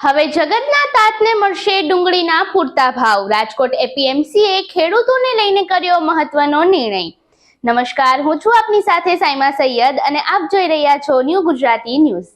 હવે જગતના તાતને મળશે ડુંગળીના પૂરતા ભાવ. રાજકોટ એપીએમસીએ ખેડૂતોને લઈને કર્યો મહત્વનો નિર્ણય. નમસ્કાર, હું છું આપની સાથે સાયમા સૈયદ અને આપ જોઈ રહ્યા છો ન્યૂ ગુજરાતી ન્યૂઝ.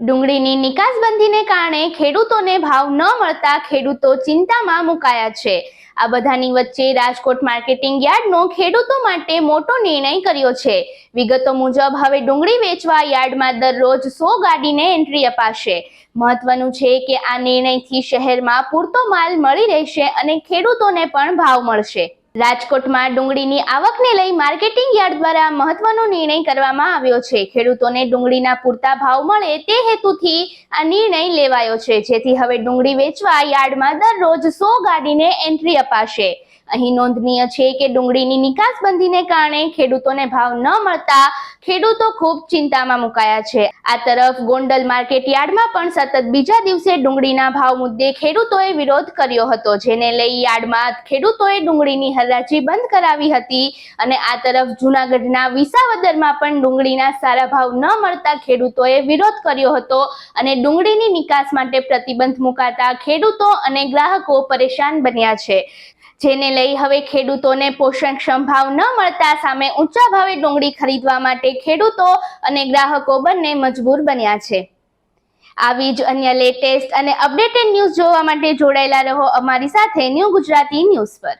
ડુંગળીની નિકાસબંધીને કારણે ખેડૂતોને ભાવ ન મળતા ખેડૂતો ચિંતામાં મુકાયા છે. આ બધાની વચ્ચે રાજકોટ માર્કેટિંગ યાર્ડનો ખેડૂતો માટે મોટો નિર્ણય કર્યો છે. વિગતો મુજબ હવે ડુંગળી વેચવા યાર્ડમાં દરરોજ સો ગાડીને એન્ટ્રી અપાશે. મહત્વનું છે કે આ નિર્ણયથી શહેરમાં પૂરતો માલ મળી રહેશે અને ખેડૂતોને પણ ભાવ મળશે. રાજકોટમાં ડુંગળીની આવકને લઈ માર્કેટિંગ યાર્ડ દ્વારા મહત્વનો નિર્ણય કરવામાં આવ્યો છે. ખેડૂતોને ડુંગળીના પૂરતા ભાવ મળે તે હેતુથી આ નિર્ણય લેવાયો છે. જેથી હવે ડુંગળી વેચવા યાર્ડમાં દરરોજ સો ગાડીને એન્ટ્રી અપાશે. અહીં નોંધનીય છે કે ડુંગળીની નિકાસબંધીને કારણે ખેડૂતોને ભાવ ન મળતા ખેડૂતો ખૂબ ચિંતામાં મુકાયા છે. આ તરફ ગોંડલ માર્કેટ યાર્ડમાં પણ સતત બીજા દિવસે ડુંગળીના ભાવ મુદ્દે ખેડૂતોએ વિરોધ કર્યો હતો, જેને લઈ યાર્ડમાં ખેડૂતોએ ડુંગળીની હરાજી બંધ કરાવી હતી અને આ તરફ જૂનાગઢના વિસાવદરમાં પણ ડુંગળીના સારા ભાવ ન મળતા ખેડૂતોએ વિરોધ કર્યો હતો અને ડુંગળીની નિકાસ માટે પ્રતિબંધ મુકાતા ખેડૂતો અને ગ્રાહકો પરેશાન બન્યા છે. જેને લઈ હવે ખેડૂતોને પોષણક્ષમ ભાવ ન મળતા સામે ઊંચા ભાવે ડુંગળી ખરીદવા માટે ખેડૂતો અને ગ્રાહકો બંને મજબૂર બન્યા છે. આવી જ અન્ય લેટેસ્ટ અને અપડેટેડ ન્યૂઝ જોવા માટે જોડાયેલા રહો અમારી સાથે ન્યૂ ગુજરાતી ન્યૂઝ પર.